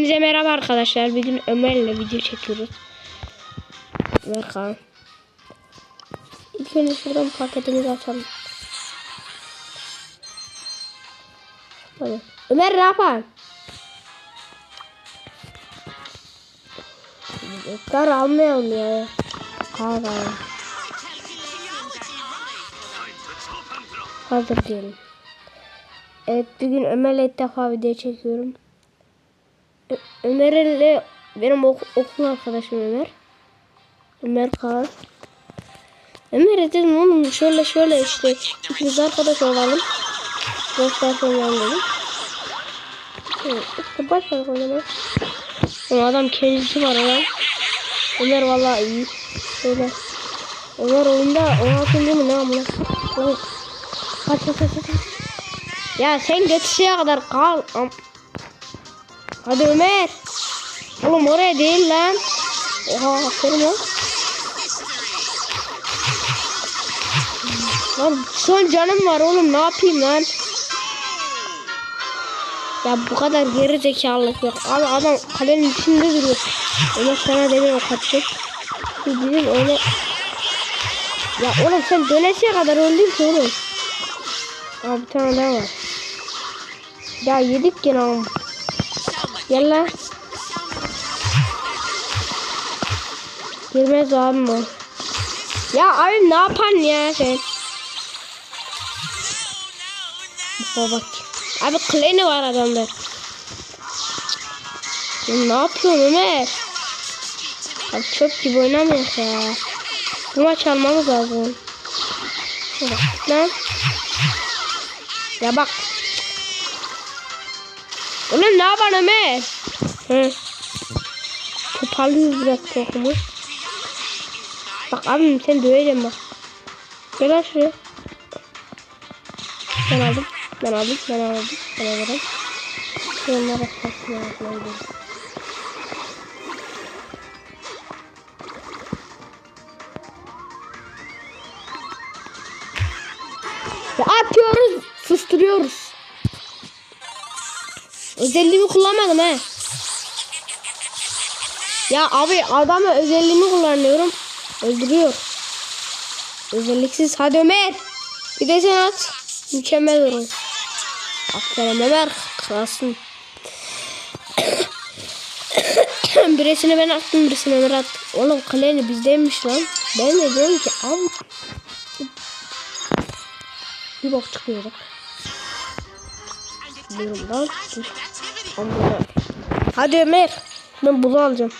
Size merhaba arkadaşlar. Bugün Ömer'le video çekiyoruz. Kaan. İlk önce şuradan paketimizi açalım. Hadi. Ömer ne yapar? Kar almayalım ya. Kar. Hazır diyelim. Evet bugün Ömer'le ilk defa video çekiyorum. Ömer'le benim ok- okul arkadaşım Ömer. Ömer Kaan. Ömer dedim oğlum şöyle şöyle işte ikimiz arkadaş olalım. Dostlar oynayalım dedim. Evet, İşte başladık oynamaya. Ama adam kendisi var adam. Ömer vallahi iyi. Öyle. Ömer oyunda 16. mı ne amına? Kaç kaç kaç kaç. Ya sen geçişe kadar kal. Am- Hadi Ömer. Oğlum oraya değil lan. Oha aferin lan. Lan son canım var oğlum ne yapayım lan. Ya bu kadar geri zekalılık yok. Abi adam kalenin içinde duruyor. Ömer sana demiyor kaçacak. Bizim öyle... Ya oğlum sen dönesiye kadar öldün ki oğlum. Aa bir tane daha var. Ya yedik gene oğlum. Gel lan. Girmez abim o. Ya abim ne yapan ya sen? Bak. Abi kleni var adamda. Ya ne yapıyorsun Ömer? Abi çöp gibi oynamıyorsun ya. Bu maç almamız lazım. Şöyle lan. Ya bak. Oğlum ne yapan Ömer? Hı. Toparlıyoruz biraz tohumu. Bak abim sen döveceğim bak. Gel lan şuraya. Ben aldım. Ben aldım. Ben aldım. Ben aldım. Şunlara saklayalım. Ya atıyoruz. Susturuyoruz. Özelliğimi kullanmadım he. Ya abi adamı özelliğimi kullanıyorum. Öldürüyor. Özelliksiz. Hadi Ömer. Bir de sen at. Mükemmel olur. Aferin Ömer. Kralsın. birisini ben attım birisini Ömer attı. Oğlum kaleni bizdeymiş lan. Ben de diyorum ki abi. Bir bok çıkıyor bak. Diyorum lan. Amma. Hadi Ömer. Ben bunu alacağım.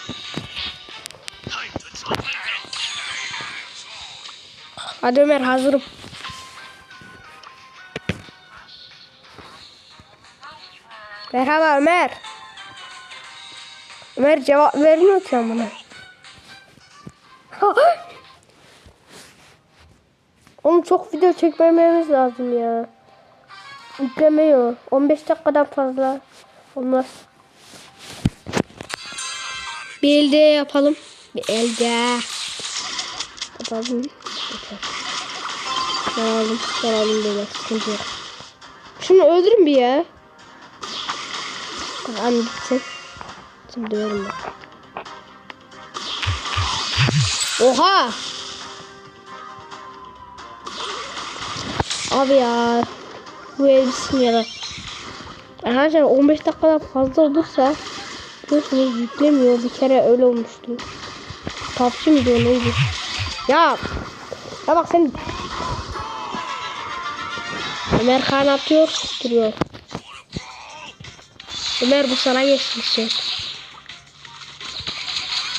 Hadi Ömer hazırım. Merhaba Ömer. Ömer cevap vermiyor ki bana. Oğlum çok video çekmememiz lazım ya. Yüklemiyor. 15 dakikadan fazla olmaz. Bir elde yapalım. Bir elde. Yapalım. Ben aldım böyle. Sıkıntı yok. Şunu öldürün bir ya. Tamam gitsin. Şimdi döverim ben. Oha! Abi ya. Elbisim ya da. Arkadaşlar 15 dakikadan fazla olursa biliyorsunuz yüklemiyor. Bir kere öyle olmuştu. PUBG mi diyor neydi? Ya. Ya bak sen Ömer Khan atıyor, duruyor. Ömer bu sana geçmişsin.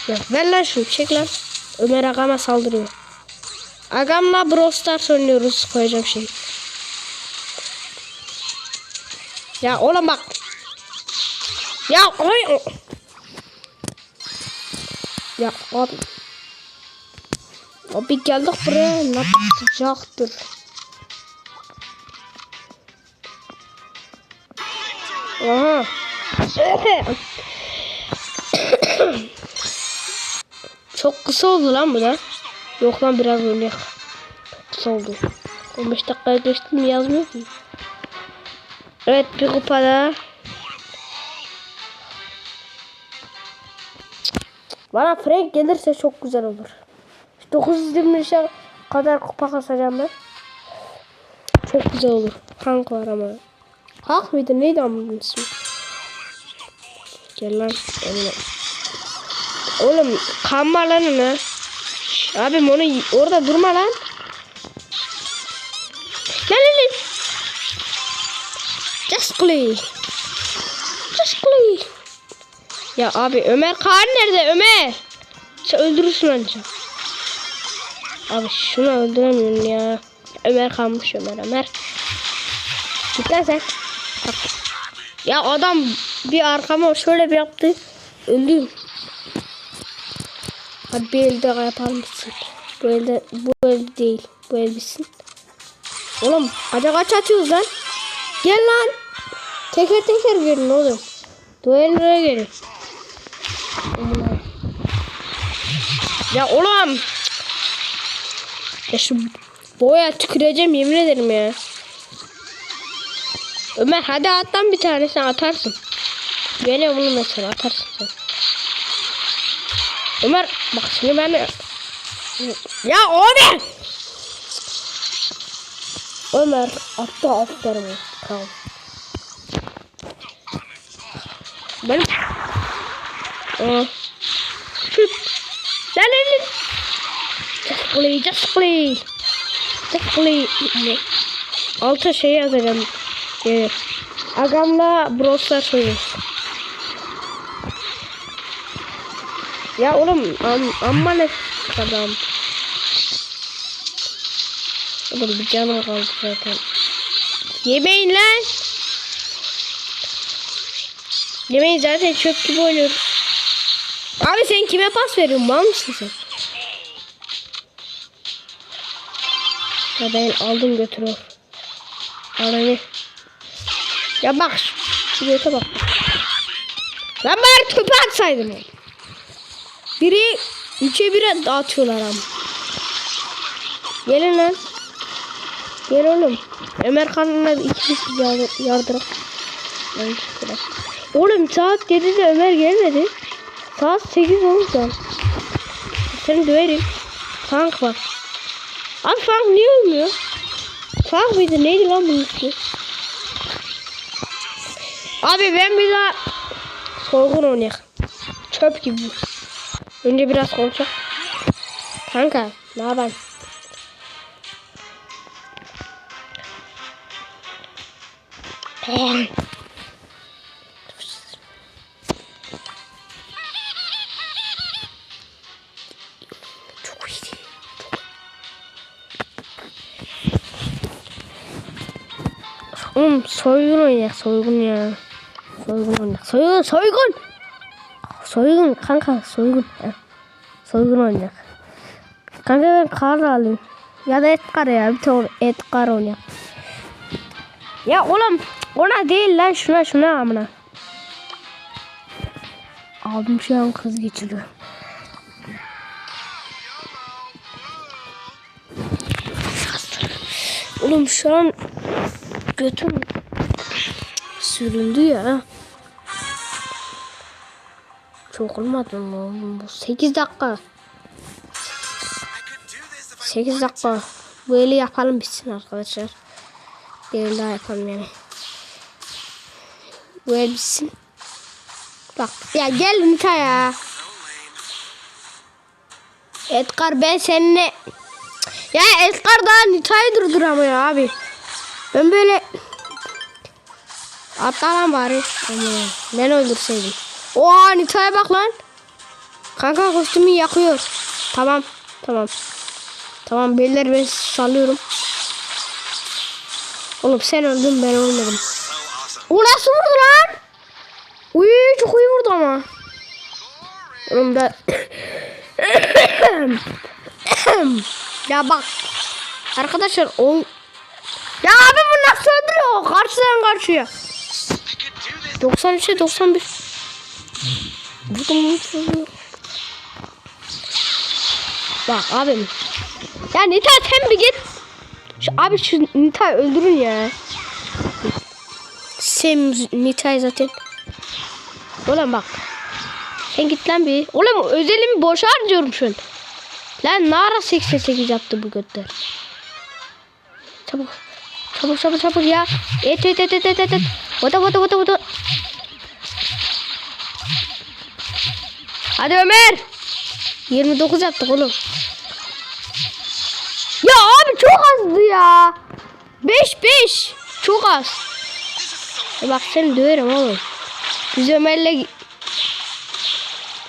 Ya ver lan şunu, çek lan. Ömer Agam'a saldırıyor. Agam'la Brawl Stars oynuyoruz, koyacağım şey. Ya oğlum bak. Ya oy. Ya abi. Abi geldik buraya. Ne sıcaktır. Aha. Çok kısa oldu lan bu da. Yok lan biraz öyle. Kısa oldu. 15 dakika geçti mi yazmıyor ki. Evet bir kupada. Bana Frank gelirse çok güzel olur. 925'e kadar kupa kasacağım ben. Çok güzel olur. Hank var ama. Hank mıydı? Neydi amının ismi? Gel lan. Gel Oğlum kanma lan. Şş, Abim onu orada durma lan. Gel lan Just play. Ya abi Ömer Kağan nerede Ömer? Sen öldürürsün anca. Abi şunu öldüremiyorum ya. Ömer kalmış Ömer Ömer. Git lan sen. Bak. Ya adam bir arkama şöyle bir yaptı. Öldüm. Hadi bir elde yapalım bitsin. Bu elde bu el değil. Bu el bitsin. Oğlum acaba kaç açıyoruz lan? Gel lan. Teker teker gelin oğlum. Duelloya gelin. Ya oğlum. Ya şu boya tüküreceğim yemin ederim ya. Ömer hadi attan bir tanesini atarsın. Gene bunu mesela atarsın sen. Ömer bak şimdi ben Ya Ömer! Ömer attı atlarımı. Tamam. Benim Aa. Lan elini. Just play, just play. Just play. Ne? Alta şey yazacağım. Ee, Agamla Brawl Stars oynuyoruz. Ya oğlum am, amma ne adam. Oğlum bir canım kaldı zaten. Yemeyin lan. Yemeyin zaten çöp gibi oynuyoruz. Abi sen kime pas veriyorsun? Mal mısın sen? Ya ben aldım götürüyor. Ananı. Ya bak şu, şu göte bak. Lan bari çöpe atsaydım. Biri üçe bire dağıtıyorlar ama. Gelin lan. Gel oğlum. Ömer kanına ikimiz yardır, yardırak. Ay. Oğlum saat 7'de Ömer gelmedi. Saat 8 olmuş lan. Seni döverim. Tank var. Abi Frank niye ölmüyor? Frank mıydı? Neydi lan bunun ismi? Abi ben bir daha soygun oynayak. Çöp gibi. Önce biraz konuşalım. Kanka ne yapayım? Ay. Oğlum soygun oynayak soygun ya. Soygun oynayak. Soygun soygun. Soygun kanka soygun. Heh. Soygun oynayak. Kanka ben kar alayım. Ya da et kar ya. Bir tane et kar oynayak. Ya oğlum ona değil lan şuna şuna amına. Abim şu an kız geçiriyor. Oğlum şu an götüm süründü ya. Çok olmadı mı bu? 8 dakika. 8 dakika. Eli yapalım bitsin arkadaşlar. Bir daha yapalım yani. El bitsin. Bak ya gel Nita ya. Edgar ben seninle ya Edgar daha Nita'yı durduramıyor abi. Ben böyle Atla bari. Aman, ben öldürseydim. Oha Nita'ya bak lan. Kanka kostümü yakıyor. Tamam. Tamam. Tamam beyler ben salıyorum. Oğlum sen öldün ben ölmedim. O nasıl vurdu lan? Uy çok iyi vurdu ama. Oğlum da ya bak arkadaşlar o ya abi bu nasıl öldürüyor karşıdan karşıya 93'e 91 Vurdum vurdum. Bak abim ya Nita sen bir git şu, abi şu Nita'yı öldürün ya Sem Nita'yı zaten Oğlum bak Sen git lan bir. Oğlum özelimi boşa harcıyorum şu an. Lan ne ara 88 yaptı bu götler. Çabuk. Çabuk çabuk çabuk ya. Et et et et et et. Vada vada vada vada. Hadi Ömer. 29 yaptık oğlum. Ya abi çok azdı ya. 5 5. Çok az. E bak seni döverim oğlum. Biz Ömer'le...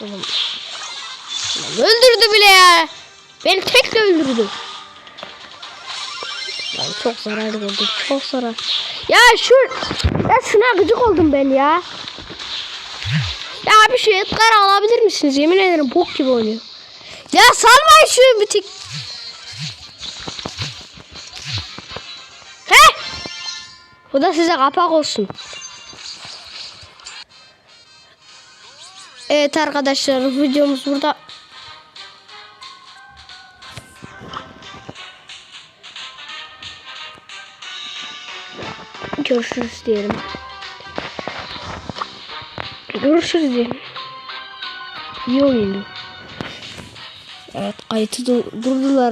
Oğlum. Öldürdü bile ya. Beni tekle öldürdü. Çok zarar gördüm. Çok zarar. Ya şu... Ya şuna gıcık oldum ben ya. Ya bir şey Edgar alabilir misiniz? Yemin ederim bok gibi oynuyor. Ya salmayın şu bir tek. He? Bu da size kapak olsun. Evet arkadaşlar videomuz burada. Görüşürüz diyelim. Görüşürüz diyelim. İyi oyundu. Evet kayıtı du- durdular.